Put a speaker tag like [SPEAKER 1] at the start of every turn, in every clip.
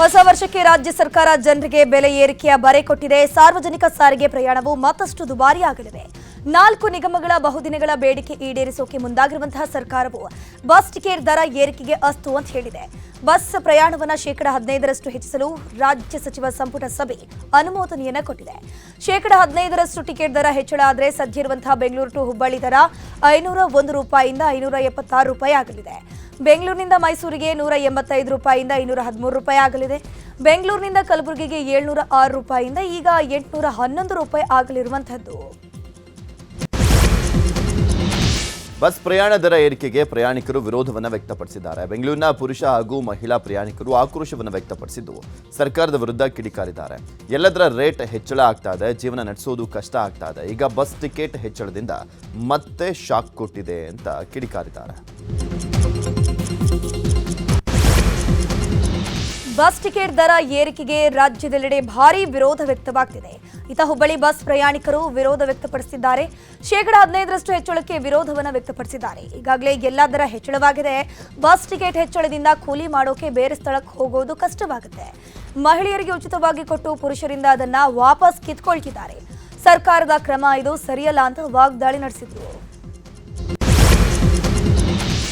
[SPEAKER 1] ಹೊಸ ವರ್ಷಕ್ಕೆ ರಾಜ್ಯ ಸರ್ಕಾರ ಜನರಿಗೆ ಬೆಲೆ ಏರಿಕೆಯ ಬರೆ ಕೊಟ್ಟಿದೆ. ಸಾರ್ವಜನಿಕ ಸಾರಿಗೆ ಪ್ರಯಾಣವು ಮತ್ತಷ್ಟು ದುಬಾರಿಯಾಗಲಿದೆ. ನಾಲ್ಕು ನಿಗಮಗಳ ಬಹುದಿನಗಳ ಬೇಡಿಕೆ ಈಡೇರಿಸೋಕೆ ಮುಂದಾಗಿರುವಂತಹ ಸರ್ಕಾರವು ಬಸ್ ಟಿಕೆಟ್ ದರ ಏರಿಕೆಗೆ ಅಸ್ತು ಅಂತ ಹೇಳಿದೆ. ಬಸ್ ಪ್ರಯಾಣವನ್ನು ಶೇಕಡ ಹದಿನೈದರಷ್ಟು ಹೆಚ್ಚಿಸಲು ರಾಜ್ಯ ಸಚಿವ ಸಂಪುಟ ಸಭೆ ಅನುಮೋದನೆಯನ್ನು ಕೊಟ್ಟಿದೆ. ಶೇಕಡ ಹದಿನೈದರಷ್ಟು ಟಿಕೆಟ್ ದರ ಹೆಚ್ಚಳ ಆದರೆ ಸದ್ಯ ಇರುವಂತಹ ಬೆಂಗಳೂರು ಟು ಹುಬ್ಬಳ್ಳಿ ದರ ಐನೂರ ಒಂದು ರೂಪಾಯಿಯಿಂದ ಐನೂರ ಎಪ್ಪತ್ತಾರು ರೂಪಾಯಿ ಆಗಲಿದೆ. ಬೆಂಗಳೂರಿನಿಂದ ಮೈಸೂರಿಗೆ ನೂರ ಎಂಬತ್ತೈದು ರೂಪಾಯಿಯಿಂದ ಐನೂರ ಹದಿಮೂರು ರೂಪಾಯಿ ಆಗಲಿದೆ. ಬೆಂಗಳೂರಿನಿಂದ ಕಲಬುರಗಿಗೆ ಏಳ್ನೂರ ಆರು ರೂಪಾಯಿಯಿಂದ ಈಗ ಎಂಟುನೂರ ಹನ್ನೊಂದು ರೂಪಾಯಿ ಆಗಲಿರುವಂತಹದ್ದು
[SPEAKER 2] ಬಸ್ ಪ್ರಯಾಣ ದರ ಏರಿಕೆಗೆ ಪ್ರಯಾಣಿಕರು ವಿರೋಧವನ್ನು ವ್ಯಕ್ತಪಡಿಸಿದ್ದಾರೆ. ಬೆಂಗಳೂರಿನ ಪುರುಷ ಹಾಗೂ ಮಹಿಳಾ ಪ್ರಯಾಣಿಕರು ಆಕ್ರೋಶವನ್ನು ವ್ಯಕ್ತಪಡಿಸಿದ್ದು ಸರ್ಕಾರದ ವಿರುದ್ಧ ಕಿಡಿಕಾರಿದ್ದಾರೆ. ಎಲ್ಲದರ ರೇಟ್ ಹೆಚ್ಚಳ ಆಗ್ತಾ ಇದೆ, ಜೀವನ ನಡೆಸೋದು ಕಷ್ಟ ಆಗ್ತಾ ಇದೆ. ಈಗ ಬಸ್ ಟಿಕೆಟ್ ಹೆಚ್ಚಳದಿಂದ ಮತ್ತೆ ಶಾಕ್ ಕೊಟ್ಟಿದೆ ಅಂತ ಕಿಡಿಕಾರಿದ್ದಾರೆ.
[SPEAKER 1] ಬಸ್ ಟಿಕೆಟ್ ದರ ಏರಿಕೆಗೆ ರಾಜ್ಯದೆಲ್ಲೆಡೆ ಭಾರೀ ವಿರೋಧ ವ್ಯಕ್ತವಾಗ್ತಿದೆ. ಇತ ಹುಬ್ಬಳ್ಳಿ ಬಸ್ ಪ್ರಯಾಣಿಕರು ವಿರೋಧ ವ್ಯಕ್ತಪಡಿಸಿದ್ದಾರೆ. ಶೇಕಡ ಹದಿನೈದರಷ್ಟು ಹೆಚ್ಚಳಕ್ಕೆ ವಿರೋಧವನ್ನು ವ್ಯಕ್ತಪಡಿಸಿದ್ದಾರೆ. ಈಗಾಗಲೇ ಎಲ್ಲ ದರ ಹೆಚ್ಚಳವಾಗಿದೆ. ಬಸ್ ಟಿಕೆಟ್ ಹೆಚ್ಚಳದಿಂದ ಕೂಲಿ ಮಾಡೋಕೆ ಬೇರೆ ಸ್ಥಳಕ್ಕೆ ಹೋಗೋದು ಕಷ್ಟವಾಗುತ್ತೆ. ಮಹಿಳೆಯರಿಗೆ ಉಚಿತವಾಗಿ ಕೊಟ್ಟು ಪುರುಷರಿಂದ ಅದನ್ನ ವಾಪಸ್ ಕಿತ್ಕೊಳ್ತಿದ್ದಾರೆ. ಸರ್ಕಾರದ ಕ್ರಮ ಇದು ಸರಿಯಲ್ಲ ಅಂತ ವಾಗ್ದಾಳಿ ನಡೆಸಿದ್ರು.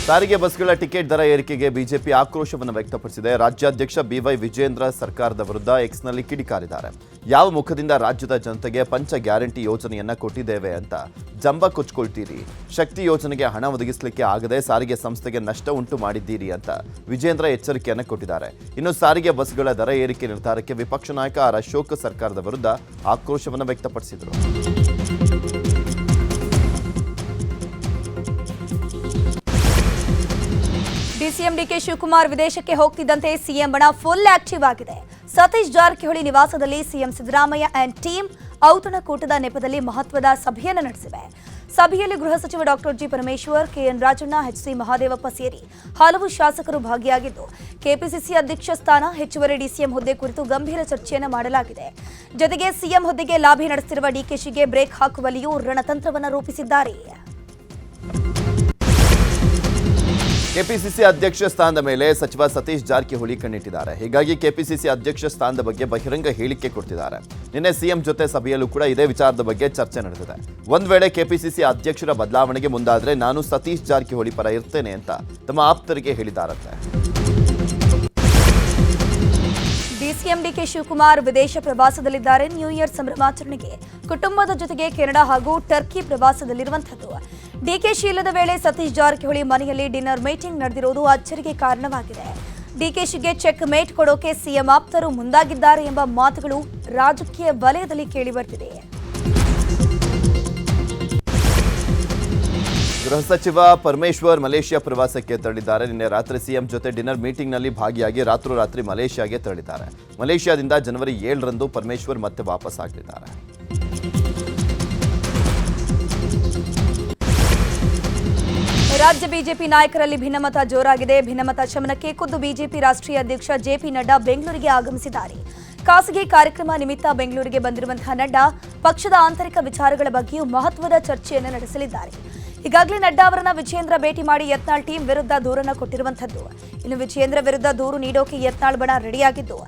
[SPEAKER 2] ಸಾರಿಗೆ ಬಸ್ಗಳ ಟಿಕೆಟ್ ದರ ಏರಿಕೆಗೆ ಬಿಜೆಪಿ ಆಕ್ರೋಶವನ್ನು ವ್ಯಕ್ತಪಡಿಸಿದೆ. ರಾಜ್ಯಾಧ್ಯಕ್ಷ ಬಿವೈ ವಿಜೇಂದ್ರ ಸರ್ಕಾರದ ವಿರುದ್ಧ ಎಕ್ಸ್ನಲ್ಲಿ ಕಿಡಿಕಾರಿದ್ದಾರೆ ಯಾವ ಮುಖದಿಂದ ರಾಜ್ಯದ ಜನತೆಗೆ ಪಂಚ ಗ್ಯಾರಂಟಿ ಯೋಜನೆಯನ್ನ ಕೊಟ್ಟಿದ್ದೇವೆ ಅಂತ ಜಂಬ ಕೊಚ್ಕೊಳ್ತೀರಿ. ಶಕ್ತಿ ಯೋಜನೆಗೆ ಹಣ ಒದಗಿಸಲಿಕ್ಕೆ ಆಗದೆ ಸಾರಿಗೆ ಸಂಸ್ಥೆಗೆ ನಷ್ಟ ಉಂಟು ಮಾಡಿದ್ದೀರಿ ಅಂತ ವಿಜೇಂದ್ರ ಎಚ್ಚರಿಕೆಯನ್ನು ಕೊಟ್ಟಿದ್ದಾರೆ. ಇನ್ನು ಸಾರಿಗೆ ಬಸ್ಗಳ ದರ ಏರಿಕೆ ನಿರ್ಧಾರಕ್ಕೆ ವಿಪಕ್ಷ ನಾಯಕ ಆರ್ ಅಶೋಕ್ ಸರ್ಕಾರದ ವಿರುದ್ಧ ಆಕ್ರೋಶವನ್ನು ವ್ಯಕ್ತಪಡಿಸಿದರು.
[SPEAKER 1] ಡಿಸಿಎಂ ಡಿಕೆ ಶಿವಕುಮಾರ್ ವಿದೇಶಕ್ಕೆ ಹೋಗ್ತಿದ್ದಂತೆ ಸಿಎಂ ಬಣ ಫುಲ್ ಆಕ್ಟಿವ್ ಆಗಿದೆ. ಸತೀಶ್ ಜಾರಕಿಹೊಳಿ ನಿವಾಸದಲ್ಲಿ ಸಿಎಂ ಸಿದ್ದರಾಮಯ್ಯ ಅಂಡ್ ಟೀಮ್ ಔತಣಕೂಟದ ನೆಪದಲ್ಲಿ ಮಹತ್ವದ ಸಭೆಯನ್ನು ನಡೆಸಿವೆ. ಸಭೆಯಲ್ಲಿ ಗೃಹ ಸಚಿವ doctor G Parameshwar, KN Rajanna HC Mahadevappa ಸೇರಿ ಹಲವು ಶಾಸಕರು ಭಾಗಿಯಾಗಿದ್ದು, ಕೆಪಿಸಿಸಿ ಅಧ್ಯಕ್ಷ ಸ್ಥಾನ, ಹೆಚ್ಚುವರಿ ಡಿಸಿಎಂ ಹುದ್ದೆ ಕುರಿತು ಗಂಭೀರ ಚರ್ಚೆಯನ್ನು ಮಾಡಲಾಗಿದೆ. ಜೊತೆಗೆ ಸಿಎಂ ಹುದ್ದೆಗೆ ಲಾಭಿ ನಡೆಸುತ್ತಿರುವ ಡಿಕೆಶಿಗೆ ಬ್ರೇಕ್ ಹಾಕುವಲ್ಲಿಯೂ ರಣತಂತ್ರವನ್ನು ರೂಪಿಸಿದ್ದಾರೆ.
[SPEAKER 2] ಕೆಪಿಸಿಸಿ ಅಧ್ಯಕ್ಷ ಸ್ಥಾನದ ಮೇಲೆ ಸಚಿವ ಸತೀಶ್ ಜಾರಕಿಹೊಳಿ ಕಣ್ಣಿಟ್ಟಿದ್ದಾರೆ. ಹೀಗಾಗಿ ಕೆಪಿಸಿಸಿ ಅಧ್ಯಕ್ಷ ಸ್ಥಾನದ ಬಗ್ಗೆ ಬಹಿರಂಗ ಹೇಳಿಕೆ ಕೊಡ್ತಿದ್ದಾರೆ. ನಿನ್ನೆ ಸಿಎಂ ಜೊತೆ ಸಭೆಯಲ್ಲೂ ಕೂಡ ಇದೇ ವಿಚಾರದ ಬಗ್ಗೆ ಚರ್ಚೆ ನಡೆದಿದೆ. ಒಂದ್ ವೇಳೆ ಕೆಪಿಸಿಸಿ ಅಧ್ಯಕ್ಷರ ಬದಲಾವಣೆಗೆ ಮುಂದಾದ್ರೆ ನಾನು ಸತೀಶ್ ಜಾರಕಿಹೊಳಿ ಪರ ಇರ್ತೇನೆ ಅಂತ ತಮ್ಮ ಆಪ್ತರಿಗೆ ಹೇಳಿದ್ದಾರಂತೆ.
[SPEAKER 1] ಡಿಸಿಎಂ ಡಿಕೆ ಶಿವಕುಮಾರ್ ವಿದೇಶ ಪ್ರವಾಸದಲ್ಲಿದ್ದಾರೆ. ನ್ಯೂ ಇಯರ್ ಸಂಭ್ರಮಾಚರಣೆಗೆ ಕುಟುಂಬದ ಜೊತೆಗೆ ಕೆನಡಾ ಹಾಗೂ ಟರ್ಕಿ ಪ್ರವಾಸದಲ್ಲಿರುವಂಥದ್ದು. ಡಿಕೆಶಿ ಇಲ್ಲದ ವೇಳೆ ಸತೀಶ್ ಜಾರಕಿಹೊಳಿ ಮನೆಯಲ್ಲಿ ಡಿನ್ನರ್ ಮೀಟಿಂಗ್ ನಡೆದಿರುವುದು ಅಚ್ಚರಿಗೆ ಕಾರಣವಾಗಿದೆ. ಡಿಕೆಶಿಗೆ ಚೆಕ್ ಮೇಟ್ ಕೊಡೋಕೆ ಸಿಎಂ ಆಪ್ತರು ಮುಂದಾಗಿದ್ದಾರೆ ಎಂಬ ಮಾತುಗಳು ರಾಜಕೀಯ ವಲಯದಲ್ಲಿ ಕೇಳಿಬರ್ತಿದೆ.
[SPEAKER 2] ಗೃಹ ಸಚಿವ ಪರಮೇಶ್ವರ್ ಮಲೇಷ್ಯಾ ಪ್ರವಾಸಕ್ಕೆ ತೆರಳಿದ್ದಾರೆ. ನಿನ್ನೆ ರಾತ್ರಿ ಸಿಎಂ ಜೊತೆ ಡಿನ್ನರ್ ಮೀಟಿಂಗ್ನಲ್ಲಿ ಭಾಗಿಯಾಗಿ ರಾತ್ರೋರಾತ್ರಿ ಮಲೇಷ್ಯಾಗೆ ತೆರಳಿದ್ದಾರೆ. ಮಲೇಷ್ಯಾದಿಂದ ಜನವರಿ ಏಳರಂದು ಪರಮೇಶ್ವರ್ ಮತ್ತೆ ವಾಪಸ್ ಆಗಲಿದ್ದಾರೆ.
[SPEAKER 1] ರಾಜ್ಯ ಬಿಜೆಪಿ ನಾಯಕರಲ್ಲಿ ಭಿನ್ನಮತ ಜೋರಾಗಿದೆ. ಭಿನ್ನಮತ ಶಮನಕ್ಕೆ ಖುದ್ದು ಬಿಜೆಪಿ ರಾಷ್ಟ್ರೀಯ ಅಧ್ಯಕ್ಷ ಜೆಪಿ ನಡ್ಡಾ ಬೆಂಗಳೂರಿಗೆ ಆಗಮಿಸಿದ್ದಾರೆ. ಖಾಸಗಿ ಕಾರ್ಯಕ್ರಮ ನಿಮಿತ್ತ ಬೆಂಗಳೂರಿಗೆ ಬಂದಿರುವಂತಹ ನಡ್ಡಾ ಪಕ್ಷದ ಆಂತರಿಕ ವಿಚಾರಗಳ ಬಗ್ಗೆಯೂ ಮಹತ್ವದ ಚರ್ಚೆಯನ್ನು ನಡೆಸಲಿದ್ದಾರೆ. ಈಗಾಗಲೇ ನಡ್ಡಾ ಅವರನ್ನ ವಿಜಯೇಂದ್ರ ಭೇಟಿ ಮಾಡಿ ಯತ್ನಾಳ್ ಟೀಮ್ ವಿರುದ್ಧ ದೂರನ್ನು ಕೊಟ್ಟಿರುವಂತದ್ದು ಇನ್ನು ವಿಜಯೇಂದ್ರ ವಿರುದ್ಧ ದೂರು ನೀಡೋಕೆ ಯತ್ನಾಳ್ ಬಣ ರೆಡಿಯಾಗಿದ್ದು,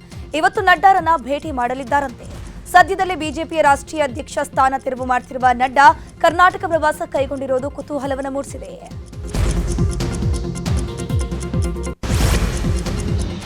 [SPEAKER 1] ಇವತ್ತು ನಡ್ಡಾರನ್ನ ಭೇಟಿ ಮಾಡಲಿದ್ದಾರಂತೆ. ಸದ್ಯದಲ್ಲೇ ಬಿಜೆಪಿಯ ರಾಷ್ಟ್ರೀಯ ಅಧ್ಯಕ್ಷ ಸ್ಥಾನ ತೆರವು ಮಾಡ್ತಿರುವ ನಡ್ಡಾ ಕರ್ನಾಟಕ ಪ್ರವಾಸ ಕೈಗೊಂಡಿರೋದು ಕುತೂಹಲವನ್ನು ಮೂಡಿಸಿದೆ.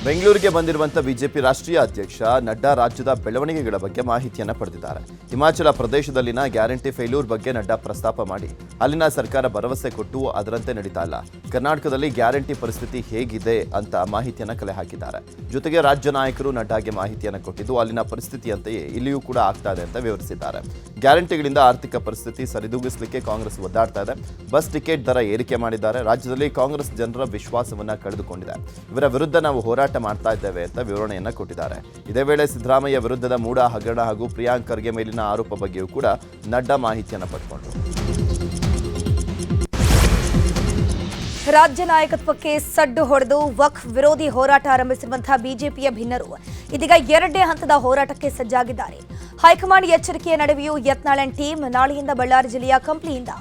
[SPEAKER 2] ಬೆಂಗಳೂರಿಗೆ ಬಂದಿರುವಂತಹ ಬಿಜೆಪಿ ರಾಷ್ಟ್ರೀಯ ಅಧ್ಯಕ್ಷ ನಡ್ಡಾ ರಾಜ್ಯದ ಬೆಳವಣಿಗೆಗಳ ಬಗ್ಗೆ ಮಾಹಿತಿಯನ್ನು ಪಡೆದಿದ್ದಾರೆ. ಹಿಮಾಚಲ ಪ್ರದೇಶದಲ್ಲಿನ ಗ್ಯಾರಂಟಿ ಫೇಲ್ಯೂರ್ ಬಗ್ಗೆ ನಡ್ಡಾ ಪ್ರಸ್ತಾಪ ಮಾಡಿ. ಅಲ್ಲಿನ ಸರ್ಕಾರ ಭರವಸೆ ಕೊಟ್ಟು ಅದರಂತೆ ನಡೀತಾ ಇಲ್ಲ. ಕರ್ನಾಟಕದಲ್ಲಿ ಗ್ಯಾರಂಟಿ ಪರಿಸ್ಥಿತಿ ಹೇಗಿದೆ ಅಂತ ಮಾಹಿತಿಯನ್ನು ಕಲೆ ಹಾಕಿದ್ದಾರೆ. ಜೊತೆಗೆ ರಾಜ್ಯ ನಾಯಕರು ನಡ್ಡಾಗೆ ಮಾಹಿತಿಯನ್ನು ಕೊಟ್ಟಿದ್ದು ಅಲ್ಲಿನ ಪರಿಸ್ಥಿತಿಯಂತೆಯೇ ಇಲ್ಲಿಯೂ ಕೂಡ ಆಗ್ತಾ ಇದೆ ಅಂತ ವಿವರಿಸಿದ್ದಾರೆ. ಗ್ಯಾರಂಟಿಗಳಿಂದ ಆರ್ಥಿಕ ಪರಿಸ್ಥಿತಿ ಸರಿದೂಗಿಸಲಿಕ್ಕೆ ಕಾಂಗ್ರೆಸ್ ಒದ್ದಾಡ್ತಾ ಇದೆ. ಬಸ್ ಟಿಕೆಟ್ ದರ ಏರಿಕೆ ಮಾಡಿದ್ದಾರೆ. ರಾಜ್ಯದಲ್ಲಿ ಕಾಂಗ್ರೆಸ್ ಜನರ ವಿಶ್ವಾಸವನ್ನು ಕಳೆದುಕೊಂಡಿದೆ. ಇವರ ವಿರುದ್ಧ ನಾವು ಹೋರಾಟ ಮಾಡ್ತಾ ಇದ್ದೇವೆ ಅಂತ ವಿವರಣೆಯನ್ನು ಕೊಟ್ಟಿದ್ದಾರೆ. ಇದೇ ವೇಳೆ ಸಿದ್ದರಾಮಯ್ಯ ವಿರುದ್ಧದ ಮೂಡ ಹಗರಣ ಹಾಗೂ ಪ್ರಿಯಾಂಕ್ ಖರ್ಗೆ ಮೇಲಿನ ಆರೋಪ ಬಗ್ಗೆಯೂ ಕೂಡ ನಡ್ಡಾ ಮಾಹಿತಿಯನ್ನು ಪಡ್ಕೊಂಡರು
[SPEAKER 1] ರಾಜ್ಯ ನಾಯಕತ್ವಕ್ಕೆ ಸಡ್ಡು ಹೊಡೆದು ವಕ್ ವಿರೋಧಿ ಹೋರಾಟ ಆರಂಭಿಸಿರುವಂತಹ ಬಿಜೆಪಿಯ ಭಿನ್ನರು ಇದೀಗ ಎರಡನೇ ಹಂತದ ಹೋರಾಟಕ್ಕೆ ಸಜ್ಜಾಗಿದ್ದಾರೆ. ಹೈಕಮಾಂಡ್ ಎಚ್ಚರಿಕೆಯ ನಡುವೆಯೂ ಯತ್ನಾಳನ್ ಅಂಡ್ ಟೀಮ್ ನಾಳೆಯಿಂದ ಬಳ್ಳಾರಿ ಜಿಲ್ಲೆಯ ಕಂಪ್ಲಿಯಿಂದ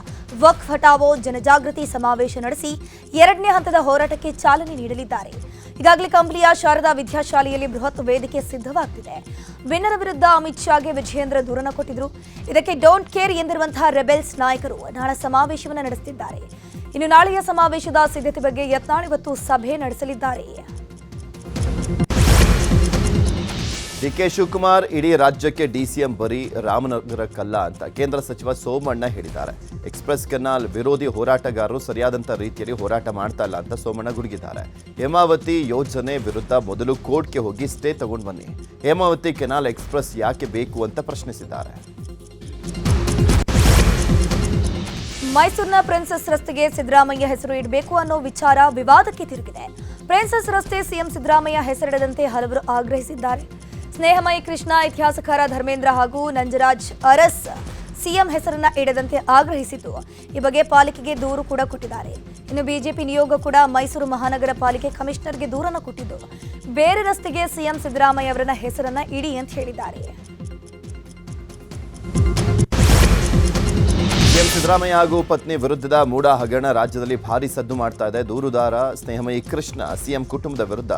[SPEAKER 1] ವಕ್ ಹಟಾವೋ ಜನಜಾಗೃತಿ ಸಮಾವೇಶ ನಡೆಸಿ ಎರಡನೇ ಹಂತದ ಹೋರಾಟಕ್ಕೆ ಚಾಲನೆ ನೀಡಲಿದ್ದಾರೆ. ಈಗಾಗಲೇ ಕಂಪ್ಲಿಯ ಶಾರದಾ ವಿದ್ಯಾಶಾಲೆಯಲ್ಲಿ ಬೃಹತ್ ವೇದಿಕೆ ಸಿದ್ಧವಾಗ್ತಿದೆ. ವಿನ್ನರ ವಿರುದ್ಧ ಅಮಿತ್ ಶಾಗೆ ವಿಜಯೇಂದ್ರ ದೂರನ ಕೊಟ್ಟಿದ್ರು. ಇದಕ್ಕೆ ಡೋಂಟ್ ಕೇರ್ ಎಂದಿರುವಂತಹ ರೆಬೆಲ್ಸ್ ನಾಯಕರು ನಾಳೆ ಸಮಾವೇಶವನ್ನು ನಡೆಸುತ್ತಿದ್ದಾರೆ ಇನ್ನು ನಾಳೆಯ ಸಮಾವೇಶದ ಸಿದ್ಧತೆ ಬಗ್ಗೆ ಯತ್ನಾಳ್ ಸಭೆ ನಡೆಸಲಿದ್ದಾರೆ.
[SPEAKER 2] ಡಿಕೆ ಶಿವಕುಮಾರ್ ಇಡೀ ರಾಜ್ಯಕ್ಕೆ ಡಿಸಿಎಂ ಬರೀ ರಾಮನಗರಕ್ಕಲ್ಲ ಅಂತ ಕೇಂದ್ರ ಸಚಿವ ಸೋಮಣ್ಣ ಹೇಳಿದ್ದಾರೆ. ಎಕ್ಸ್ಪ್ರೆಸ್ ಕೆನಾಲ್ ವಿರೋಧಿ ಹೋರಾಟಗಾರರು ಸರಿಯಾದಂಥ ರೀತಿಯಲ್ಲಿ ಹೋರಾಟ ಮಾಡ್ತಾ ಇಲ್ಲ ಅಂತ ಸೋಮಣ್ಣ ಗುಡುಗಿದ್ದಾರೆ. ಹೇಮಾವತಿ ಯೋಜನೆ ವಿರುದ್ಧ ಮೊದಲು ಕೋರ್ಟ್ಗೆ ಹೋಗಿ ಸ್ಟೇ ತಗೊಂಡು ಬನ್ನಿ. ಹೇಮಾವತಿ ಕೆನಾಲ್ ಎಕ್ಸ್ಪ್ರೆಸ್ ಯಾಕೆ ಬೇಕು ಅಂತ ಪ್ರಶ್ನಿಸಿದ್ದಾರೆ.
[SPEAKER 1] ಮೈಸೂರಿನ ಪ್ರಿನ್ಸೆಸ್ ರಸ್ತೆಗೆ ಸಿದ್ದರಾಮಯ್ಯ ಹೆಸರು ಇಡಬೇಕು ಅನ್ನೋ ವಿಚಾರ ವಿವಾದಕ್ಕೆ ತಿರುಗಿದೆ. ಪ್ರಿನ್ಸೆಸ್ ರಸ್ತೆ ಸಿಎಂ ಸಿದ್ದರಾಮಯ್ಯ ಹೆಸರಿಡದಂತೆ ಹಲವರು ಆಗ್ರಹಿಸಿದ್ದಾರೆ. ಸ್ನೇಹಮಯಿ ಕೃಷ್ಣ, ಇತಿಹಾಸಕಾರ ಧರ್ಮೇಂದ್ರ ಹಾಗೂ ನಂಜರಾಜ್ ಅರಸ್ ಸಿಎಂ ಹೆಸರನ್ನ ಇಡದಂತೆ ಆಗ್ರಹಿಸಿದ್ದು. ಈ ಬಗ್ಗೆ ಪಾಲಿಕೆಗೆ ದೂರು ಕೂಡ ಕೊಟ್ಟಿದ್ದಾರೆ. ಇನ್ನು ಬಿಜೆಪಿ ನಿಯೋಗ ಕೂಡ ಮೈಸೂರು ಮಹಾನಗರ ಪಾಲಿಕೆ ಕಮಿಷನರ್ಗೆ ದೂರನ್ನು ಕೊಟ್ಟಿದ್ದು. ಬೇರೆ ರಸ್ತೆಗೆ ಸಿಎಂ ಸಿದ್ದರಾಮಯ್ಯ ಅವರನ್ನ ಹೆಸರನ್ನ ಇಡಿ ಅಂತ ಹೇಳಿದ್ದಾರೆ.
[SPEAKER 2] ಸಿದ್ದರಾಮಯ್ಯ ಹಾಗೂ ಪತ್ನಿ ವಿರುದ್ಧದ ಮೂಡ ಹಗರಣ ರಾಜ್ಯದಲ್ಲಿ ಭಾರಿ ಸದ್ದು ಮಾಡ್ತಾ ಇದೆ. ದೂರುದಾರ ಸ್ನೇಹಮಯಿ ಕೃಷ್ಣ ಸಿಎಂ ಕುಟುಂಬದ ವಿರುದ್ಧ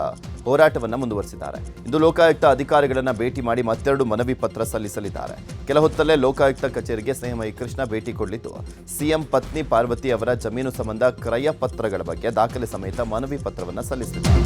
[SPEAKER 2] ಹೋರಾಟವನ್ನು ಮುಂದುವರೆಸಿದ್ದಾರೆ. ಇಂದು ಲೋಕಾಯುಕ್ತ ಅಧಿಕಾರಿಗಳನ್ನು ಭೇಟಿ ಮಾಡಿ ಮತ್ತೆರಡು ಮನವಿ ಪತ್ರ ಸಲ್ಲಿಸಲಿದ್ದಾರೆ. ಕೆಲ ಹೊತ್ತಲ್ಲೇ ಲೋಕಾಯುಕ್ತ ಕಚೇರಿಗೆ ಸ್ನೇಹಮಯಿ ಕೃಷ್ಣ ಭೇಟಿ ಕೊಡಲಿದ್ದು, ಸಿಎಂ ಪತ್ನಿ ಪಾರ್ವತಿ ಅವರ ಜಮೀನು ಸಂಬಂಧ ಕ್ರಯ ಪತ್ರಗಳ ಬಗ್ಗೆ ದಾಖಲೆ ಸಮೇತ ಮನವಿ ಪತ್ರವನ್ನು ಸಲ್ಲಿಸಲಿದ್ದಾರೆ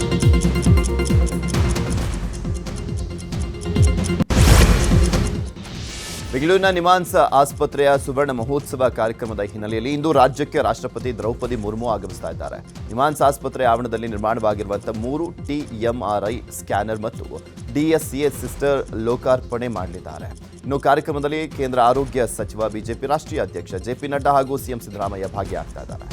[SPEAKER 2] ಬೆಂಗಳೂರಿನ ನಿಮಾನ್ಸ್ ಆಸ್ಪತ್ರೆಯ ಸುವರ್ಣ ಮಹೋತ್ಸವ ಕಾರ್ಯಕ್ರಮದ ಹಿನ್ನೆಲೆಯಲ್ಲಿ ಇಂದು ರಾಜ್ಯಕ್ಕೆ ರಾಷ್ಟ್ರಪತಿ ದ್ರೌಪದಿ ಮುರ್ಮು ಆಗಮಿಸ್ತಾ ಇದ್ದಾರೆ. ನಿಮಾನ್ಸ್ ಆಸ್ಪತ್ರೆ ಆವರಣದಲ್ಲಿ ನಿರ್ಮಾಣವಾಗಿರುವಂಥ ಮೂರು ಟಿಎಂಆರ್ಐ ಸ್ಕ್ಯಾನರ್ ಮತ್ತು ಡಿಎಸ್ಸಿಎ ಸಿಸ್ಟರ್ ಲೋಕಾರ್ಪಣೆ ಮಾಡಲಿದ್ದಾರೆ. ಇನ್ನು ಕಾರ್ಯಕ್ರಮದಲ್ಲಿ ಕೇಂದ್ರ ಆರೋಗ್ಯ ಸಚಿವ ಬಿಜೆಪಿ ರಾಷ್ಟ್ರೀಯ ಅಧ್ಯಕ್ಷ ಜೆಪಿ ನಡ್ಡಾ ಹಾಗೂ ಸಿಎಂ ಸಿದ್ದರಾಮಯ್ಯ ಭಾಗಿಯಾಗ್ತಾ ಇದ್ದಾರೆ.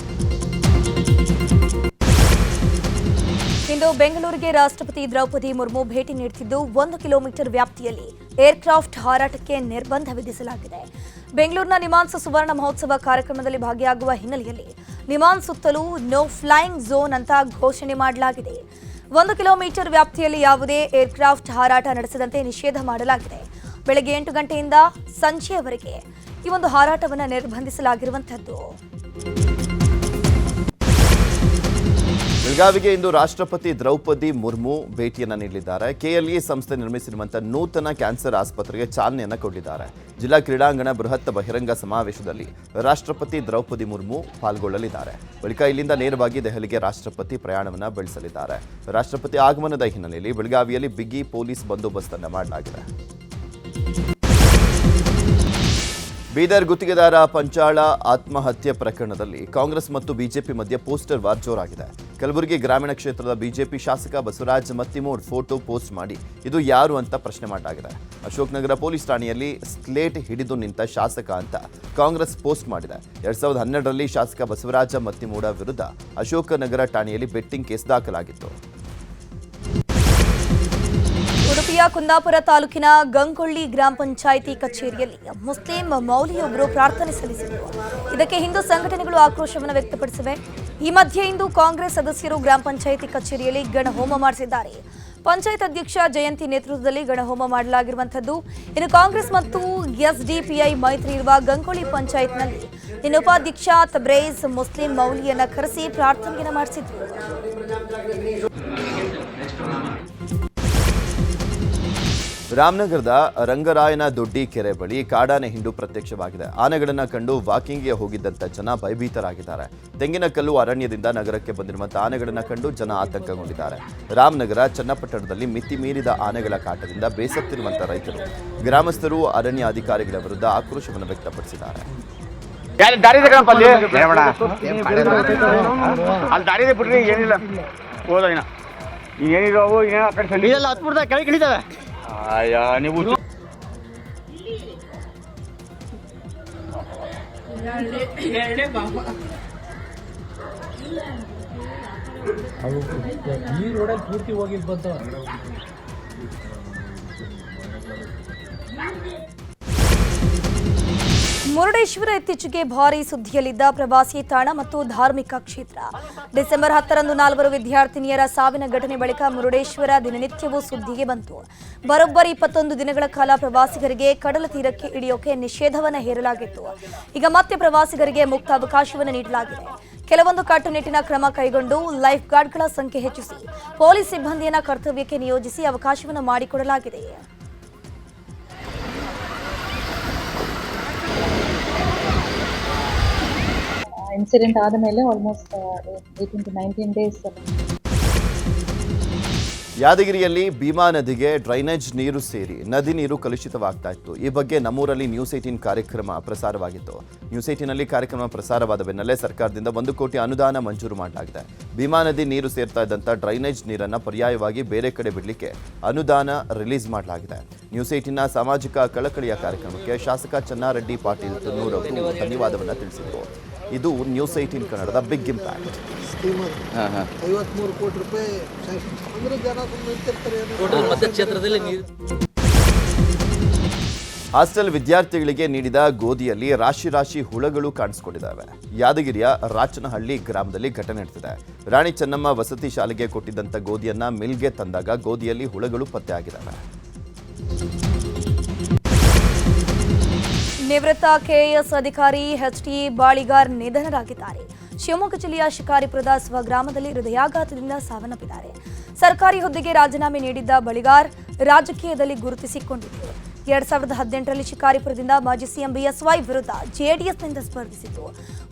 [SPEAKER 1] ಇಂದು ಬೆಂಗಳೂರಿಗೆ ರಾಷ್ಟ್ರಪತಿ ದ್ರೌಪದಿ ಮುರ್ಮು ಭೇಟಿ ನೀಡುತ್ತಿದ್ದು, ಒಂದು ಕಿಲೋಮೀಟರ್ ವ್ಯಾಪ್ತಿಯಲ್ಲಿ ಏರ್ಕ್ರಾಫ್ಟ್ ಹಾರಾಟಕ್ಕೆ ನಿರ್ಬಂಧ ವಿಧಿಸಲಾಗಿದೆ. ಬೆಂಗಳೂರಿನ ನಿಮಾನ್ಸ್ ಸುವರ್ಣ ಮಹೋತ್ಸವ ಕಾರ್ಯಕ್ರಮದಲ್ಲಿ ಭಾಗಿಯಾಗುವ ಹಿನ್ನೆಲೆಯಲ್ಲಿ ನಿಮಾನ್ ಸುತ್ತಲೂ ನೋ ಫ್ಲೈಯಿಂಗ್ ಝೋನ್ ಅಂತ ಘೋಷಣೆ ಮಾಡಲಾಗಿದೆ. ಒಂದು ಕಿಲೋಮೀಟರ್ ವ್ಯಾಪ್ತಿಯಲ್ಲಿ ಯಾವುದೇ ಏರ್ಕ್ರಾಫ್ಟ್ ಹಾರಾಟ ನಡೆಸದಂತೆ ನಿಷೇಧ ಮಾಡಲಾಗಿದೆ. ಬೆಳಗ್ಗೆ ಎಂಟು ಗಂಟೆಯಿಂದ ಸಂಜೆಯವರೆಗೆ ಈ ಒಂದು ಹಾರಾಟವನ್ನು ನಿರ್ಬಂಧಿಸಲಾಗಿರುವಂಥದ್ದು.
[SPEAKER 2] ಬೆಳಗಾವಿಗೆ ಇಂದು ರಾಷ್ಟ್ರಪತಿ ದ್ರೌಪದಿ ಮುರ್ಮು ಭೇಟಿಯನ್ನು ನೀಡಲಿದ್ದಾರೆ. ಕೆಎಲ್ಇ ಸಂಸ್ಥೆ ನಿರ್ಮಿಸಿರುವಂತಹ ನೂತನ ಕ್ಯಾನ್ಸರ್ ಆಸ್ಪತ್ರೆಗೆ ಚಾಲನೆಯನ್ನು ಕೊಟ್ಟಿದ್ದಾರೆ. ಜಿಲ್ಲಾ ಕ್ರೀಡಾಂಗಣ ಬೃಹತ್ ಬಹಿರಂಗ ಸಮಾವೇಶದಲ್ಲಿ ರಾಷ್ಟ್ರಪತಿ ದ್ರೌಪದಿ ಮುರ್ಮು ಪಾಲ್ಗೊಳ್ಳಲಿದ್ದಾರೆ. ಬಳಿಕ ಇಲ್ಲಿಂದ ನೇರವಾಗಿ ದೆಹಲಿಗೆ ರಾಷ್ಟ್ರಪತಿ ಪ್ರಯಾಣವನ್ನು ಬೆಳೆಸಲಿದ್ದಾರೆ. ರಾಷ್ಟ್ರಪತಿ ಆಗಮನದ ಹಿನ್ನೆಲೆಯಲ್ಲಿ ಬೆಳಗಾವಿಯಲ್ಲಿ ಬಿಗಿ ಪೊಲೀಸ್ ಬಂದೋಬಸ್ತ್ ಅನ್ನ ಮಾಡಲಾಗಿದೆ. ಬೀದರ್ ಗುತ್ತಿಗೆದಾರ ಪಂಚಾಳ ಆತ್ಮಹತ್ಯೆ ಪ್ರಕರಣದಲ್ಲಿ ಕಾಂಗ್ರೆಸ್ ಮತ್ತು ಬಿಜೆಪಿ ಮಧ್ಯೆ ಪೋಸ್ಟರ್ ವಾರ್ ಜೋರಾಗಿದೆ. ಕಲಬುರಗಿ ಗ್ರಾಮೀಣ ಕ್ಷೇತ್ರದ ಬಿಜೆಪಿ ಶಾಸಕ ಬಸವರಾಜ್ ಮತ್ತಿಮೂರ್ ಫೋಟೋ ಪೋಸ್ಟ್ ಮಾಡಿ, ಇದು ಯಾರು ಅಂತ ಪ್ರಶ್ನೆ ಮಾಡಲಾಗಿದೆ ಅಶೋಕ್ ನಗರ ಪೊಲೀಸ್ ಠಾಣೆಯಲ್ಲಿ ಸ್ಲೇಟ್ ಹಿಡಿದು ನಿಂತ ಶಾಸಕ ಅಂತ ಕಾಂಗ್ರೆಸ್ ಪೋಸ್ಟ್ ಮಾಡಿದೆ. ಎರಡ್ ಸಾವಿರದ ಹನ್ನೆರಡರಲ್ಲಿ ಶಾಸಕ ಬಸವರಾಜ ಮತ್ತಿಮೂಡ ವಿರುದ್ಧ ಅಶೋಕನಗರ ಠಾಣೆಯಲ್ಲಿ ಬೆಟ್ಟಿಂಗ್ ಕೇಸ್ ದಾಖಲಾಗಿತ್ತು.
[SPEAKER 1] ಉಡುಪಿಯ ಕುಂದಾಪುರ ತಾಲೂಕಿನ ಗಂಗೊಳ್ಳಿ ಗ್ರಾಮ ಪಂಚಾಯಿತಿ ಕಚೇರಿಯಲ್ಲಿ ಮುಸ್ಲಿಂ ಮೌಲಿಯೊಬ್ಬರು ಪ್ರಾರ್ಥನೆ ಸಲ್ಲಿಸಿದರು. ಇದಕ್ಕೆ ಹಿಂದೂ ಸಂಘಟನೆಗಳು ಆಕ್ರೋಶವನ್ನು ವ್ಯಕ್ತಪಡಿಸಿವೆ. ಈ ಮಧ್ಯೆ ಇಂದು ಕಾಂಗ್ರೆಸ್ ಸದಸ್ಯರು ಗ್ರಾಮ ಪಂಚಾಯಿತಿ ಕಚೇರಿಯಲ್ಲಿ ಗಣಹೋಮ ಮಾಡಿಸಿದ್ದಾರೆ. ಪಂಚಾಯತ್ ಅಧ್ಯಕ್ಷ ಜಯಂತಿ ನೇತೃತ್ವದಲ್ಲಿ ಗಣಹೋಮ ಮಾಡಲಾಗಿರುವಂಥದ್ದು. ಇನ್ನು ಕಾಂಗ್ರೆಸ್ ಮತ್ತು ಎಸ್ಡಿಪಿಐ ಮೈತ್ರಿ ಇರುವ ಗಂಗೊಳ್ಳಿ ಪಂಚಾಯತ್ನಲ್ಲಿ ಇನ್ನು ಉಪಾಧ್ಯಕ್ಷ ತಬ್ರೇಜ್ ಮುಸ್ಲಿಂ ಮೌಲಿಯನ್ನ ಕರೆಸಿ ಪ್ರಾರ್ಥನೆಯನ್ನು ಮಾಡಿಸಿದ್ರು.
[SPEAKER 2] ರಾಮನಗರದ ರಂಗರಾಯನ ದೊಡ್ಡಿ ಕೆರೆ ಬಳಿ ಕಾಡಾನೆ ಹಿಂಡು ಪ್ರತ್ಯಕ್ಷವಾಗಿದೆ. ಆನೆಗಳನ್ನ ಕಂಡು ವಾಕಿಂಗ್ಗೆ ಹೋಗಿದ್ದಂತ ಜನ ಭಯಭೀತರಾಗಿದ್ದಾರೆ. ತೆಂಗಿನಕಲ್ಲು ಅರಣ್ಯದಿಂದ ನಗರಕ್ಕೆ ಬಂದಿರುವಂತಹ ಆನೆಗಳನ್ನ ಕಂಡು ಜನ ಆತಂಕಗೊಂಡಿದ್ದಾರೆ. ರಾಮನಗರ ಚನ್ನಪಟ್ಟಣದಲ್ಲಿ ಮಿತಿ ಮೀರಿದ ಆನೆಗಳ ಕಾಟದಿಂದ ಬೇಸತ್ತಿರುವಂಥ ರೈತರು. ಗ್ರಾಮಸ್ಥರು ಅರಣ್ಯ ಅಧಿಕಾರಿಗಳ ವಿರುದ್ಧ ಆಕ್ರೋಶವನ್ನು ವ್ಯಕ್ತಪಡಿಸಿದ್ದಾರೆ.
[SPEAKER 3] ಏನಿಲ್ಲ. ಹೋದ ಇನ್ನ ಈಗ ಏನಿಲ್ಲ ಅವು ಏನೋ ಆ ಕಡೆ ಸಂಡಿ
[SPEAKER 4] ಇದೆಲ್ಲ ಹತ್ಬಿಡ್ದ ಕೆಳಗೆ ಇಳಿತವೆ
[SPEAKER 3] ಅಯ್ಯ ನೀವು
[SPEAKER 4] ಈ ರೋಡಲ್ಲಿ ಪೂರ್ತಿ ಹೋಗಿದ್ ಬಂತು
[SPEAKER 1] ಮುರುಡೇಶ್ವರ ಇತ್ತೀಚೆಗೆ ಭಾರಿ ಸುದ್ದಿಯಲ್ಲಿದ್ದ ಪ್ರವಾಸಿ ತಾಣ ಮತ್ತು ಧಾರ್ಮಿಕ ಕ್ಷೇತ್ರ. ಡಿಸೆಂಬರ್ ಹತ್ತರಂದು ನಾಲ್ವರು ವಿದ್ಯಾರ್ಥಿನಿಯರ ಸಾವಿನ ಘಟನೆ ಬಳಿಕ ಮುರುಡೇಶ್ವರ ದಿನನಿತ್ಯವೂ ಸುದ್ದಿಗೆ ಬಂತು. ಬರೋಬ್ಬರಿ ಇಪ್ಪತ್ತೊಂದು ದಿನಗಳ ಕಾಲ ಪ್ರವಾಸಿಗರಿಗೆ ಕಡಲ ತೀರಕ್ಕೆ ಇಳಿಯೋಕೆ ನಿಷೇಧವನ್ನು ಹೇರಲಾಗಿತ್ತು. ಈಗ ಮತ್ತೆ ಪ್ರವಾಸಿಗರಿಗೆ ಮುಕ್ತ ಅವಕಾಶವನ್ನು ನೀಡಲಾಗಿದೆ. ಕೆಲವೊಂದು ಕಟ್ಟುನಿಟ್ಟಿನ ಕ್ರಮ ಕೈಗೊಂಡು ಲೈಫ್ ಗಾರ್ಡ್ಗಳ ಸಂಖ್ಯೆ ಹೆಚ್ಚಿಸಿ, ಪೊಲೀಸ್ ಸಿಬ್ಬಂದಿಯನ್ನ ಕರ್ತವ್ಯಕ್ಕೆ ನಿಯೋಜಿಸಿ ಅವಕಾಶವನ್ನು ಮಾಡಿಕೊಡಲಾಗಿದೆ.
[SPEAKER 5] ಇನ್ಸಿಡೆಂಟ್ ಆದ ಮೇಲೆ almost eighteen to nineteen days
[SPEAKER 2] ಯಾದಗಿರಿಯಲ್ಲಿ ಭೀಮಾ ನದಿಗೆ ಡ್ರೈನೇಜ್ ನೀರು ಸೇರಿ ನದಿ ನೀರು ಕಲುಷಿತವಾಗ್ತಾ ಇತ್ತು. ಈ ಬಗ್ಗೆ ನಮ್ಮೂರಲ್ಲಿ ನ್ಯೂಸ್ ಏಟೀನ್ ಕಾರ್ಯಕ್ರಮ ಪ್ರಸಾರವಾಗಿತ್ತು. ನ್ಯೂಸ್ ಏಟೀನಲ್ಲಿ ಕಾರ್ಯಕ್ರಮ ಪ್ರಸಾರವಾದ ಬೆನ್ನಲ್ಲೇ ಸರ್ಕಾರದಿಂದ ಒಂದು ಕೋಟಿ ಅನುದಾನ ಮಂಜೂರು ಮಾಡಲಾಗಿದೆ. ಭೀಮಾ ನದಿ ನೀರು ಸೇರ್ತಾ ಇದ್ದಂಥ ಡ್ರೈನೇಜ್ ನೀರನ್ನು ಪರ್ಯಾಯವಾಗಿ ಬೇರೆ ಕಡೆ ಬಿಡಲಿಕ್ಕೆ ಅನುದಾನ ರಿಲೀಸ್ ಮಾಡಲಾಗಿದೆ. ನ್ಯೂಸ್ ಏಟಿನ ಸಾಮಾಜಿಕ ಕಳಕಳಿಯ ಕಾರ್ಯಕ್ರಮಕ್ಕೆ ಶಾಸಕ ಚನ್ನಾರೆಡ್ಡಿ ಪಾಟೀಲ್ ತನ್ನೂರವರು ಧನ್ಯವಾದವನ್ನು ತಿಳಿಸಿದರು. ಇದು ನ್ಯೂಸ್ ಏಟೀನ್ ಕನ್ನಡದ ಬಿಗ್ ಇಂಪ್ಯಾಕ್ಟ್
[SPEAKER 6] ಐವತ್ಮೂರು ಕೋಟಿ ರೂಪಾಯಿ
[SPEAKER 2] ಹಾಸ್ಟೆಲ್ ವಿದ್ಯಾರ್ಥಿಗಳಿಗೆ ನೀಡಿದ ಗೋಧಿಯಲ್ಲಿ ರಾಶಿ ರಾಶಿ ಹುಳಗಳು ಕಾಣಿಸಿಕೊಂಡಿದ್ದಾವೆ. ಯಾದಗಿರಿಯ ರಾಚನಹಳ್ಳಿ ಗ್ರಾಮದಲ್ಲಿ ಘಟನೆ ನಡೆದಿದೆ. ರಾಣಿ ಚೆನ್ನಮ್ಮ ವಸತಿ ಶಾಲೆಗೆ ಕೊಟ್ಟಿದ್ದಂಥ ಗೋಧಿಯನ್ನ ಮಿಲ್ಗೆ ತಂದಾಗ ಗೋಧಿಯಲ್ಲಿ ಹುಳಗಳು ಪತ್ತೆಯಾಗಿದ್ದಾವೆ.
[SPEAKER 1] ನಿವೃತ್ತ ಕೆಎಎಸ್ ಅಧಿಕಾರಿ ಎಚ್ಟಿ ಬಾಳಿಗಾರ್ ನಿಧನರಾಗಿದ್ದಾರೆ. ಶಿವಮೊಗ್ಗ ಜಿಲ್ಲೆಯ ಶಿಕಾರಿಪುರದ ಸ್ವಗ್ರಾಮದಲ್ಲಿ ಹೃದಯಾಘಾತದಿಂದ ಸಾವನ್ನಪ್ಪಿದ್ದಾರೆ. ಸರ್ಕಾರಿ ಹುದ್ದೆಗೆ ರಾಜೀನಾಮೆ ನೀಡಿದ್ದ ಬಳಿಗಾರ್ ರಾಜಕೀಯದಲ್ಲಿ ಗುರುತಿಸಿಕೊಂಡಿದ್ದರು. ಎರಡ್ ಸಾವಿರದ ಹದಿನೆಂಟರಲ್ಲಿ ಶಿಕಾರಿಪುರದಿಂದ ಮಾಜಿ ಸಿಎಂ ಬಿಎಸ್ವೈ ವಿರುದ್ಧ ಜೆಡಿಎಸ್ನಿಂದ ಸ್ಪರ್ಧಿಸಿತು.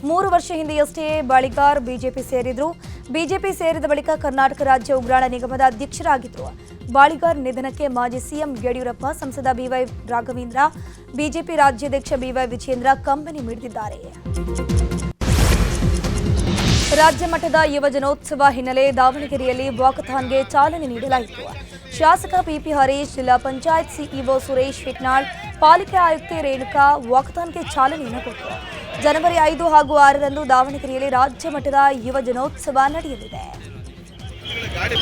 [SPEAKER 1] ಮೂರು ವರ್ಷ ಹಿಂದೆಯಷ್ಟೇ ಬಳಿಗಾರ್ ಬಿಜೆಪಿ ಸೇರಿದ್ರು. ಬಿಜೆಪಿ ಸೇರಿದ ಬಳಿಕ ಕರ್ನಾಟಕ ರಾಜ್ಯ ಉಗ್ರಾಣ ನಿಗಮದ ಅಧ್ಯಕ್ಷರಾಗಿದ್ದರು ಬಾಳಿಗಾರ್ ನಿಧನಕ್ಕೆ ಮಾಜಿ ಸಿಎಂ ಯಡಿಯೂರಪ್ಪ, ಸಂಸದ ಬಿವೈ ರಾಘವೇಂದ್ರ, ಬಿಜೆಪಿ ರಾಜ್ಯಾಧ್ಯಕ್ಷ ಬಿವೈ ವಿಜೇಂದ್ರ ಕಂಬನಿ ಮಿಡಿದಿದ್ದಾರೆ. ರಾಜ್ಯ ಮಟ್ಟದ ಯುವಜನೋತ್ಸವ ಹಿನ್ನೆಲೆ ದಾವಣಗೆರೆಯಲ್ಲಿ ವಾಕಥಾನ್ಗೆ ಚಾಲನೆ ನೀಡಲಾಯಿತು. ಶಾಸಕ ಪಿಪಿ ಹರೀಶ್ ಜಿಲ್ಲಾ ಪಂಚಾಯತ್ ಸಿಇಒ ಸುರೇಶ್ ಹಿಟ್ನಾಳ್ ಪಾಲಿಕೆ ಆಯುಕ್ತೆ ರೇಣುಕಾ ವಾಕಥಾನ್ಗೆ ಚಾಲನೆಯನ್ನು ಕೊಟ್ಟರು. ಜನವರಿ ಐದು ಹಾಗೂ ಆರರಂದು ದಾವಣಗೆರೆಯಲ್ಲಿ ರಾಜ್ಯ ಮಟ್ಟದ ಯುವ ಜನೋತ್ಸವ ನಡೆಯಲಿದೆ.
[SPEAKER 7] ಗಾಡಿ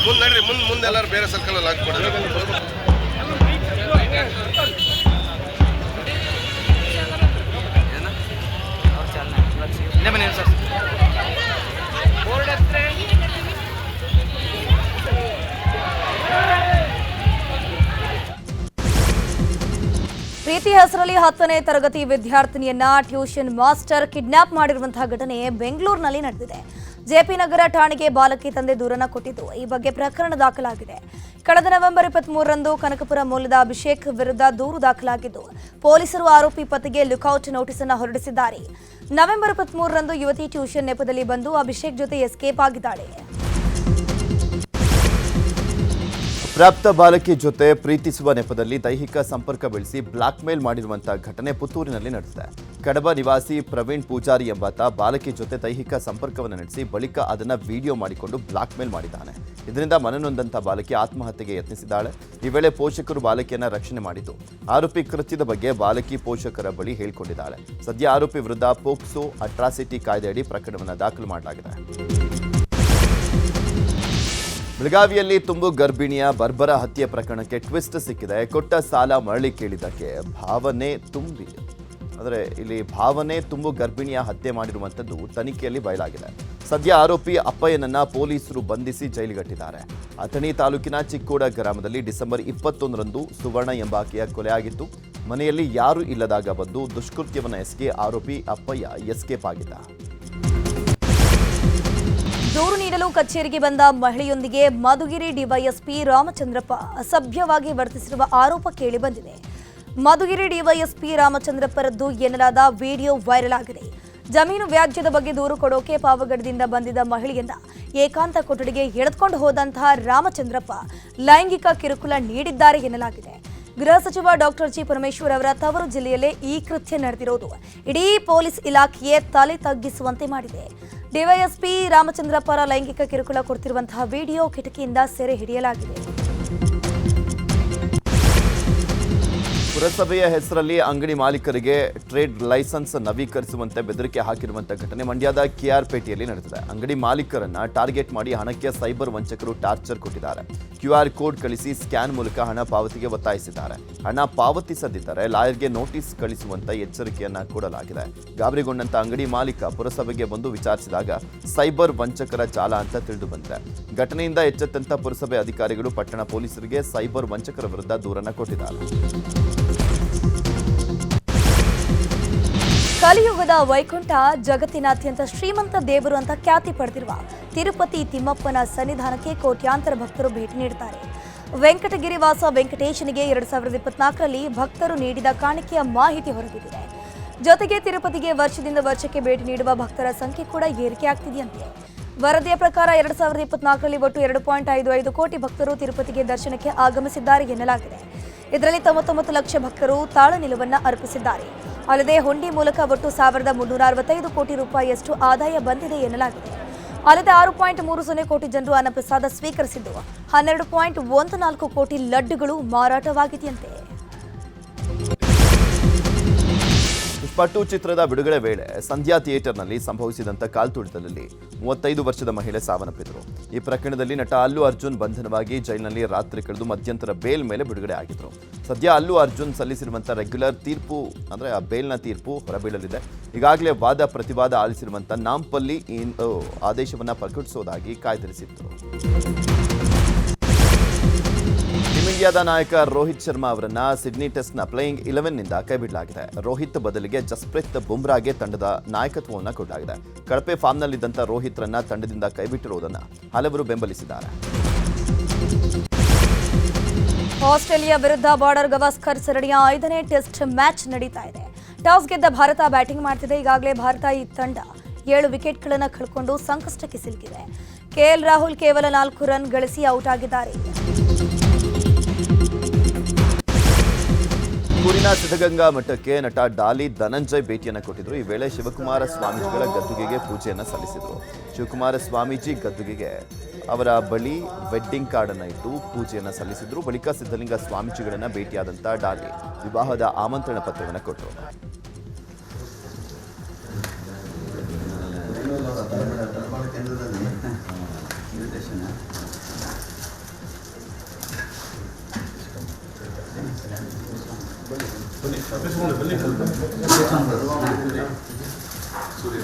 [SPEAKER 1] ಪ್ರೀತಿ ಹೆಸರಲ್ಲಿ ಹತ್ತನೇ ತರಗತಿ ವಿದ್ಯಾರ್ಥಿನಿಯನ್ನ ಟ್ಯೂಷನ್ ಮಾಸ್ಟರ್ ಕಿಡ್ನಾಪ್ ಮಾಡಿರುವಂತಹ ಘಟನೆ ಬೆಂಗಳೂರಿನಲ್ಲಿ ನಡೆದಿದೆ. ಜೆಪಿ ನಗರ ಠಾಣೆಗೆ ಬಾಲಕಿ ತಂದೆ ದೂರನ ಕೊಟ್ಟಿದ್ದು ಈ ಬಗ್ಗೆ ಪ್ರಕರಣ ದಾಖಲಾಗಿದೆ. ಕಳೆದ ನವೆಂಬರ್ ಇಪ್ಪತ್ಮೂರರಂದು ಕನಕಪುರ ಮೂಲದ ಅಭಿಷೇಕ್ ವಿರುದ್ಧ ದೂರು ದಾಖಲಾಗಿದ್ದು, ಪೊಲೀಸರು ಆರೋಪಿ ಪತಿಗೆ ಲುಕೌಟ್ ನೋಟಿಸ್ ಅನ್ನು ಹೊರಡಿಸಿದ್ದಾರೆ. ನವೆಂಬರ್ ಇಪ್ಪತ್ಮೂರರಂದು ಯುವತಿ ಟ್ಯೂಷನ್ ನೆಪದಲ್ಲಿ ಬಂದು ಅಭಿಷೇಕ್ ಜೊತೆ ಎಸ್ಕೇಪ್ ಆಗಿದ್ದಾಳೆ.
[SPEAKER 2] ಪ್ರಾಪ್ತ ಬಾಲಕಿ ಜೊತೆ ಪ್ರೀತಿಸುವ ನೆಪದಲ್ಲಿ ದೈಹಿಕ ಸಂಪರ್ಕ ಬೆಳೆಸಿ ಬ್ಲಾಕ್ ಮೇಲ್ ಮಾಡಿರುವಂತಹ ಘಟನೆ ಪುತ್ತೂರಿನಲ್ಲಿ ನಡೆದಿದೆ. ಕಡಬ ನಿವಾಸಿ ಪ್ರವೀಣ್ ಪೂಜಾರಿ ಎಂಬಾತ ಬಾಲಕಿ ಜೊತೆ ದೈಹಿಕ ಸಂಪರ್ಕವನ್ನು ನಡೆಸಿ ಬಳಿಕ ಅದನ್ನ ವಿಡಿಯೋ ಮಾಡಿಕೊಂಡು ಬ್ಲಾಕ್ ಮೇಲ್ ಮಾಡಿದ್ದಾನೆ. ಇದರಿಂದ ಮನನೊಂದಂತ ಬಾಲಕಿ ಆತ್ಮಹತ್ಯೆಗೆ ಯತ್ನಿಸಿದ್ದಾಳೆ. ಈ ವೇಳೆ ಪೋಷಕರು ಬಾಲಕಿಯನ್ನ ರಕ್ಷಣೆ ಮಾಡಿದ್ದು. ಆರೋಪಿ ಕೃತ್ಯದ ಬಗ್ಗೆ ಬಾಲಕಿ ಪೋಷಕರ ಬಳಿ ಹೇಳಿಕೊಂಡಿದ್ದಾಳೆ. ಸದ್ಯ ಆರೋಪಿ ವಿರುದ್ಧ ಪೋಕ್ಸೋ ಅಟ್ರಾಸಿಟಿ ಕಾಯ್ದೆಯಡಿ ಪ್ರಕರಣವನ್ನು ದಾಖಲು ಮಾಡಲಾಗಿದೆ. ಬೆಳಗಾವಿಯಲ್ಲಿ ತುಂಬು ಗರ್ಭಿಣಿಯ ಬರ್ಬರ ಹತ್ಯೆ ಪ್ರಕರಣಕ್ಕೆ ಟ್ವಿಸ್ಟ್ ಸಿಕ್ಕಿದೆ. ಕೊಟ್ಟ ಸಾಲ ಮರಳಿ ಕೇಳಿದ್ದಕ್ಕೆ ಭಾವನೆ ತುಂಬಿ ಅಂದರೆ ಇಲ್ಲಿ ಭಾವನೆ ತುಂಬು ಗರ್ಭಿಣಿಯ ಹತ್ಯೆ ಮಾಡಿರುವಂಥದ್ದು ತನಿಖೆಯಲ್ಲಿ ಬಯಲಾಗಿದೆ. ಸದ್ಯ ಆರೋಪಿ ಅಪ್ಪಯ್ಯನನ್ನ ಪೊಲೀಸರು ಬಂಧಿಸಿ ಜೈಲಿಗಟ್ಟಿದ್ದಾರೆ. ಅಥಣಿ ತಾಲೂಕಿನ ಚಿಕ್ಕೋಡ ಗ್ರಾಮದಲ್ಲಿ ಡಿಸೆಂಬರ್ ಇಪ್ಪತ್ತೊಂದರಂದು ಸುವರ್ಣ ಎಂಬಾಕೆಯ ಕೊಲೆಯಾಗಿತ್ತು. ಮನೆಯಲ್ಲಿ ಯಾರೂ ಇಲ್ಲದಾಗ ಬಂದು ದುಷ್ಕೃತ್ಯವನ್ನು ಎಸ್ಕೆ ಆರೋಪಿ ಅಪ್ಪಯ್ಯ ಎಸ್ಕೇಪ್ ಆಗಿದ್ದ.
[SPEAKER 1] ದೂರು ನೀಡಲು ಕಚೇರಿಗೆ ಬಂದ ಮಹಿಳೆಯೊಂದಿಗೆ ಮಧುಗಿರಿ ಡಿವೈಎಸ್ಪಿ ರಾಮಚಂದ್ರಪ್ಪ ಅಸಭ್ಯವಾಗಿ ವರ್ತಿಸಿರುವ ಆರೋಪ ಕೇಳಿಬಂದಿದೆ ಮಧುಗಿರಿ ಡಿವೈಎಸ್ಪಿ ರಾಮಚಂದ್ರಪ್ಪರದ್ದು ಎನ್ನಲಾದ ವಿಡಿಯೋ ವೈರಲ್ ಆಗಿದೆ. ಜಮೀನು ವ್ಯಾಜ್ಯದ ಬಗ್ಗೆ ದೂರು ಕೊಡೋಕೆ ಪಾವಗಡದಿಂದ ಬಂದಿದ್ದ ಮಹಿಳೆಯನ್ನ ಏಕಾಂತ ಕೊಠಡಿಗೆ ಎಳೆದುಕೊಂಡು ಹೋದಂತಹ ರಾಮಚಂದ್ರಪ್ಪ ಲೈಂಗಿಕ ಕಿರುಕುಳ ನೀಡಿದ್ದಾರೆ ಎನ್ನಲಾಗಿದೆ. ಗೃಹ ಸಚಿವ ಡಾಕ್ಟರ್ ಜಿ. ಪರಮೇಶ್ವರ್ ಅವರ ತವರು ಜಿಲ್ಲೆಯಲ್ಲೇ ಈ ಕೃತ್ಯ ನಡೆದಿರೋದು. ಇಡೀ ಪೊಲೀಸ್ ಇಲಾಖೆಯೇ ತಲೆ ತಗ್ಗಿಸುವಂತೆ ಮಾಡಿದೆ. ಡಿವೈಎಸ್ಪಿ ರಾಮಚಂದ್ರಪ್ಪರ ಲೈಂಗಿಕ ಕಿರುಕುಳ ಕೊಡ್ತಿರುವಂತಹ ವಿಡಿಯೋ ಕಿಟಕಿಯಿಂದ ಸೆರೆ ಹಿಡಿಯಲಾಗಿದೆ.
[SPEAKER 2] ಪುರಸಭೆಯ ಹೆಸರಲ್ಲಿ ಅಂಗಡಿ ಮಾಲೀಕರಿಗೆ ಟ್ರೇಡ್ ಲೈಸೆನ್ಸ್ ನವೀಕರಿಸುವಂತೆ ಬೆದರಿಕೆ ಹಾಕಿರುವಂತ ಘಟನೆ ಮಂಡ್ಯದ ಕೆಆರ್ಪೇಟೆಯಲ್ಲಿ ನಡೆದಿದೆ. ಅಂಗಡಿ ಮಾಲೀಕರನ್ನ ಟಾರ್ಗೆಟ್ ಮಾಡಿ ಹಣಕ್ಕೆ ಸೈಬರ್ ವಂಚಕರು ಟಾರ್ಚರ್ ಕೊಟ್ಟಿದ್ದಾರೆ. ಕ್ಯೂಆರ್ ಕೋಡ್ ಕಳಿಸಿ ಸ್ಕ್ಯಾನ್ ಮೂಲಕ ಹಣ ಪಾವತಿಗೆ ಒತ್ತಾಯಿಸಿದ್ದಾರೆ. ಹಣ ಪಾವತಿಸದಿದ್ದರೆ ಲಾಯರ್ಗೆ ನೋಟಿಸ್ ಕಳಿಸುವಂತ ಎಚ್ಚರಿಕೆಯನ್ನ ಕೊಡಲಾಗಿದೆ. ಗಾಬರಿಗೊಂಡಂತ ಅಂಗಡಿ ಮಾಲೀಕ ಪುರಸಭೆಗೆ ಬಂದು ವಿಚಾರಿಸಿದಾಗ ಸೈಬರ್ ವಂಚಕರ ಜಾಲ ಅಂತ ತಿಳಿದು ಬಂದಿದೆ ಘಟನೆಯಿಂದ ಎಚ್ಚೆತ್ತಂತ ಪುರಸಭೆ ಅಧಿಕಾರಿಗಳು ಪಟ್ಟಣ ಪೊಲೀಸರಿಗೆ ಸೈಬರ್ ವಂಚಕರ ವಿರುದ್ಧ ದೂರನ್ನ ಕೊಟ್ಟಿದ್ದಾರೆ.
[SPEAKER 1] ಕಲಿಯುಗದ ವೈಕುಂಠ ಜಗತ್ತಿನಾದ್ಯಂತ ಶ್ರೀಮಂತ ದೇವರು ಅಂತ ಖ್ಯಾತಿ ಪಡೆದಿರುವ ತಿರುಪತಿ ತಿಮ್ಮಪ್ಪನ ಸನ್ನಿಧಾನಕ್ಕೆ ಕೋಟ್ಯಾಂತರ ಭಕ್ತರು ಭೇಟಿ ನೀಡುತ್ತಾರೆ ವೆಂಕಟಗಿರಿ ವಾಸ ವೆಂಕಟೇಶನಿಗೆ ಎರಡು ಸಾವಿರದ ಇಪ್ಪತ್ನಾಲ್ಕರಲ್ಲಿ ಭಕ್ತರು ನೀಡಿದ ಕಾಣಿಕೆಯ ಮಾಹಿತಿ ಹೊರಬಿದ್ದಿದೆ. ಜೊತೆಗೆ ತಿರುಪತಿಗೆ ವರ್ಷದಿಂದ ವರ್ಷಕ್ಕೆ ಭೇಟಿ ನೀಡುವ ಭಕ್ತರ ಸಂಖ್ಯೆ ಕೂಡ ಏರಿಕೆಯಾಗ್ತಿದೆಯಂತೆ ವರದಿಯ ಪ್ರಕಾರ ಎರಡು ಸಾವಿರದ ಇಪ್ಪತ್ನಾಲ್ಕರಲ್ಲಿ ಒಟ್ಟು ಎರಡು ಪಾಯಿಂಟ್ ಐದು ಐದು ಕೋಟಿ ಭಕ್ತರು ತಿರುಪತಿಗೆ ದರ್ಶನಕ್ಕೆ ಆಗಮಿಸಿದ್ದಾರೆ ಎನ್ನಲಾಗಿದೆ. ಇದರಲ್ಲಿ ತೊಂಬತ್ತೊಂಬತ್ತು ಲಕ್ಷ ಭಕ್ತರು ತಾಳ ನಿಲುವನ್ನು ಅರ್ಪಿಸಿದ್ದಾರೆ. ಅಲ್ಲದೆ ಹುಂಡಿ ಮೂಲಕ ಒಟ್ಟು ಸಾವಿರದ ಮುನ್ನೂರ ಅರವತ್ತೈದು ಕೋಟಿ ರೂಪಾಯಿಯಷ್ಟು ಆದಾಯ ಬಂದಿದೆ ಎನ್ನಲಾಗಿದೆ. ಅಲ್ಲದೆ ಆರು ಪಾಯಿಂಟ್ ಮೂರು ಸೊನ್ನೆ ಕೋಟಿ ಜನರು ಅನ್ನಪ್ರಸಾದ ಸ್ವೀಕರಿಸಿದ್ದು, ಹನ್ನೆರಡು ಪಾಯಿಂಟ್ ಒಂದು ನಾಲ್ಕು ಕೋಟಿ ಲಡ್ಡುಗಳು ಮಾರಾಟವಾಗಿದೆಯಂತೆ.
[SPEAKER 2] ಪುಷ್ಪ ಟು ಚಿತ್ರದ ಬಿಡುಗಡೆ ವೇಳೆ ಸಂಧ್ಯಾ ಥಿಯೇಟರ್ನಲ್ಲಿ ಸಂಭವಿಸಿದಂಥ ಕಾಲ್ತುಳಿತದಲ್ಲಿ ಮೂವತ್ತೈದು ವರ್ಷದ ಮಹಿಳೆ ಸಾವನ್ನಪ್ಪಿದರು. ಈ ಪ್ರಕರಣದಲ್ಲಿ ನಟ ಅಲ್ಲು ಅರ್ಜುನ್ ಬಂಧನವಾಗಿ ಜೈಲಿನಲ್ಲಿ ರಾತ್ರಿ ಕಳೆದು ಮಧ್ಯಂತರ ಬೇಲ್ ಮೇಲೆ ಬಿಡುಗಡೆ ಆಗಿದ್ರು. ಸದ್ಯ ಅಲ್ಲು ಅರ್ಜುನ್ ಸಲ್ಲಿಸಿರುವಂಥ ರೆಗ್ಯುಲರ್ ತೀರ್ಪು, ಅಂದರೆ ಆ ಬೇಲ್ನ ತೀರ್ಪು ಹೊರಬೀಳಲಿದೆ. ಈಗಾಗಲೇ ವಾದ ಪ್ರತಿವಾದ ಆಲಿಸಿರುವಂಥ ನಾಂಪಲ್ಲಿ ಆದೇಶವನ್ನು ಪ್ರಕಟಿಸುವುದಾಗಿ ಕಾಯ್ದಿರಿಸಿತ್ತು ಇಂಡಿಯಾದ ನಾಯಕ ರೋಹಿತ್ ಶರ್ಮಾ ಅವರನ್ನ ಸಿಡ್ನಿ ಟೆಸ್ಟ್ನ ಪ್ಲೇಯಿಂಗ್ ಇಲೆವೆನ್ನಿಂದ ಕೈಬಿಡಲಾಗಿದೆ. ರೋಹಿತ್ ಬದಲಿಗೆ ಜಸ್ಪ್ರೀತ್ ಬುಮ್ರಾಗೆ ತಂಡದ ನಾಯಕತ್ವವನ್ನು ಕೊಡಲಾಗಿದೆ ಕಳಪೆ ಫಾರ್ಮ್ನಲ್ಲಿದ್ದಂಥ ರೋಹಿತ್ರನ್ನ ತಂಡದಿಂದ ಕೈಬಿಟ್ಟಿರುವುದನ್ನು ಹಲವರು ಬೆಂಬಲಿಸಿದ್ದಾರೆ.
[SPEAKER 1] ಆಸ್ಟ್ರೇಲಿಯಾ ವಿರುದ್ಧ ಬಾರ್ಡರ್ ಗವಾಸ್ಕರ್ ಸರಣಿಯ ಐದನೇ ಟೆಸ್ಟ್ ಮ್ಯಾಚ್ ನಡೀತಾ ಇದೆ. ಟಾಸ್ ಗೆದ್ದ ಭಾರತ ಬ್ಯಾಟಿಂಗ್ ಮಾಡ್ತಿದೆ. ಈಗಾಗಲೇ ಭಾರತ ಈ ತಂಡ ಏಳು ವಿಕೆಟ್ಗಳನ್ನು ಕಳ್ಕೊಂಡು ಸಂಕಷ್ಟಕ್ಕೆ ಸಿಲುಕಿದೆ. ಕೆಎಲ್ ರಾಹುಲ್ ಕೇವಲ ನಾಲ್ಕು ರನ್ ಗಳಿಸಿ ಔಟ್ ಆಗಿದ್ದಾರೆ.
[SPEAKER 2] ತುಮಕೂರಿನ ಸಿದ್ಧಗಂಗಾ ಮಠಕ್ಕೆ ನಟ ಡಾಲಿ ಧನಂಜಯ್ ಭೇಟಿಯನ್ನು ಕೊಟ್ಟಿದ್ರು. ಈ ವೇಳೆ ಶಿವಕುಮಾರ ಸ್ವಾಮೀಜಿಗಳ ಗದ್ದುಗೆಗೆ ಪೂಜೆಯನ್ನು ಸಲ್ಲಿಸಿದರು. ಶಿವಕುಮಾರ ಸ್ವಾಮೀಜಿ ಗದ್ದುಗೆಗೆ ಅವರ ಬಳಿ ವೆಡ್ಡಿಂಗ್ ಕಾರ್ಡನ್ನು ಇಟ್ಟು ಪೂಜೆಯನ್ನು ಸಲ್ಲಿಸಿದ್ರು. ಬಳಿಕ ಸಿದ್ಧಲಿಂಗ ಸ್ವಾಮೀಜಿಗಳನ್ನು ಭೇಟಿಯಾದಂಥ ಡಾಲಿ ವಿವಾಹದ ಆಮಂತ್ರಣ ಪತ್ರವನ್ನು ಕೊಟ್ಟರು ನಿರ್ದೇಶನ. ಸೂರ್ಯ